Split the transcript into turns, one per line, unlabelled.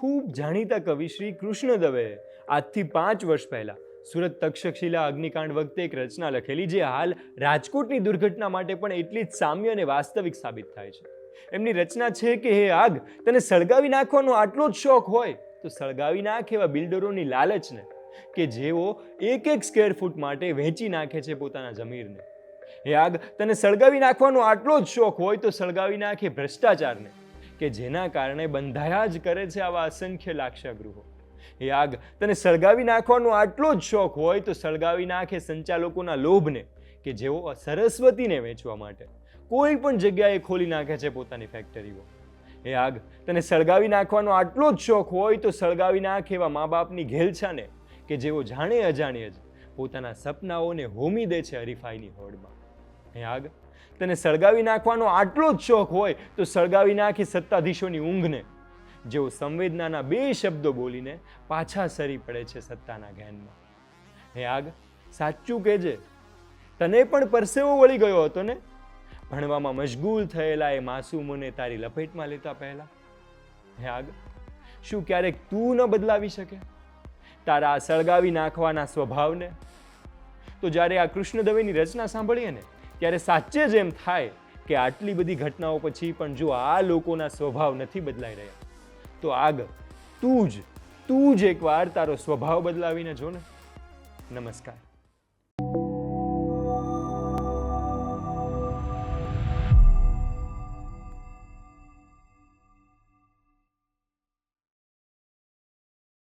ખૂબ જાણીતા કવિ શ્રી કૃષ્ણ દવે આજથી પાંચ વર્ષ પહેલા સુરત તક્ષશિલા અગ્નિકાંડ વખતે એક રચના લખેલી જે હાલ રાજકોટની દુર્ઘટના માટે પણ એટલી જ સામ્ય અને વાસ્તવિક સાબિત થાય છે. એમની રચના છે કે, હે આગ, તને સળગાવી નાખવાનો આટલો જ શોખ હોય, તો સળગાવી નાખ એવા બિલ્ડરોની લાલચને કે જેઓ એક એક સ્ક્વેર ફૂટ માટે વહેંચી નાખે છે પોતાના જમીરને હે આગ, તને સળગાવી નાખવાનો આટલો જ શોખ હોય, તો સળગાવી નાખે ભ્રષ્ટાચારને કે જેના કારણે બંધાયા જ કરે છે આવા અસંખ્ય લાક્ષાગૃહો. એ આગ તને સળગાવી નાખવાનો આટલો જ શોખ હોય તો સળગાવી નાખે સંચાલકોના લોભને કે જેઓ સરસ્વતીને વેચવા માટે કોઈ પણ જગ્યાએ ખોલી નાખે છે પોતાની ફેક્ટરીઓ એ આગ તને સળગાવી નાખવાનો આટલો જ શોખ હોય તો સળગાવી નાખ એવા મા બાપની ઘેલછાને કે જેઓ જાણે અજાણે જ પોતાના સપનાઓને હોમી દે છે હરીફાઈની હોડમાં. હે આગ? તને સળગાવી નાખવાનો આટલો જ શોખ હોય, તો સળગાવી નાખી સત્તાધીશોની ઊંઘને. જેઓ સંવેદનાના બે શબ્દો બોલીને પાછા સરી પડે છે સત્તાના ઘેનમાં. હે આગ, સાચું કહેજે. તને પણ પરસેવો વળી ગયો હતો ને? ભણવામાં મશગુલ થયેલા એ માસૂમોને તારી લપેટમાં લેતા પહેલા. હે આગ, શું ક્યારેક તું ન બદલાવી શકે? તારા સળગાવી નાખવાના સ્વભાવને? તો જ્યારે આ કૃષ્ણ દવેની રચના સાંભળીએ ને ત્યારે સાચે જ એમ થાય કે આટલી બધી ઘટનાઓ પછી પણ જો આ લોકોના સ્વભાવ નથી બદલાઈ રહ્યા, તો આગ, તું જ તું જ એકવાર તારો સ્વભાવ બદલાવીને જો ને નમસ્કાર.